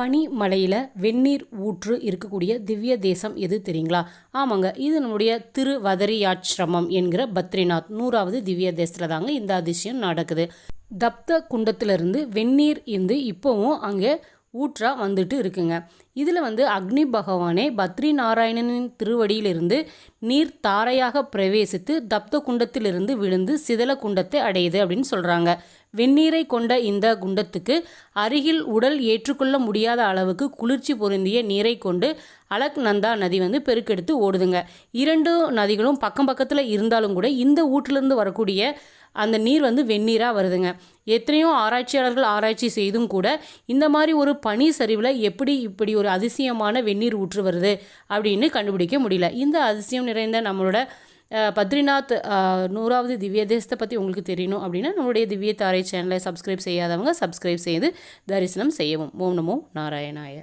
பனி மலையில் வெந்நீர் ஊற்று இருக்கக்கூடிய திவ்ய தேசம் எது தெரியுங்களா? ஆமாங்க இது நம்முடைய திருவதரியாச்சிரமம் என்கிற பத்ரிநாத் நூறாவது திவ்ய தேசத்தில் தாங்க இந்த அதிசயம் நடக்குது. தப்த குண்டத்திலிருந்து வெந்நீர் இருந்து இப்போவும் அங்கே ஊற்றா வந்துட்டு இருக்குங்க. இதில் வந்து அக்னி பகவானே பத்ரி நாராயணனின் திருவடியிலிருந்து நீர் தாரையாக பிரவேசித்து தப்த குண்டத்திலிருந்து விழுந்து சிதல குண்டத்தை அடையுது அப்படின்னு சொல்கிறாங்க வெந்நீரை கொண்ட இந்த குண்டத்துக்கு அருகில் உடல் ஏற்றுக்கொள்ள முடியாத அளவுக்கு குளிர்ச்சி பொருந்திய நீரை கொண்டு அலக் நந்தா நதி வந்து பெருக்கெடுத்து ஓடுதுங்க. இரண்டு நதிகளும் பக்கம் பக்கத்தில் இருந்தாலும் கூட இந்த ஊட்டிலிருந்து வரக்கூடிய அந்த நீர் வந்து வெந்நீராக வருதுங்க. எத்தனையோ ஆராய்ச்சியாளர்கள் ஆராய்ச்சி செய்தும் கூட இந்த மாதிரி ஒரு பனி சரிவில் எப்படி இப்படி ஒரு அதிசயமான வெந்நீர் ஊற்று வருது அப்படின்னு கண்டுபிடிக்க முடியல. இந்த அதிசயம் நிறைந்த நம்மளோட பத்ரிநாத் நூறாவது திவ்ய தேசத்தை பற்றி உங்களுக்கு தெரியணும் அப்படின்னா நம்மளுடைய திவ்ய தாரை சேனலை சப்ஸ்கிரைப் செய்யாதவங்க சப்ஸ்கிரைப் செய்து தரிசனம் செய்யவும். ஓம் நமோ நாராயணாய.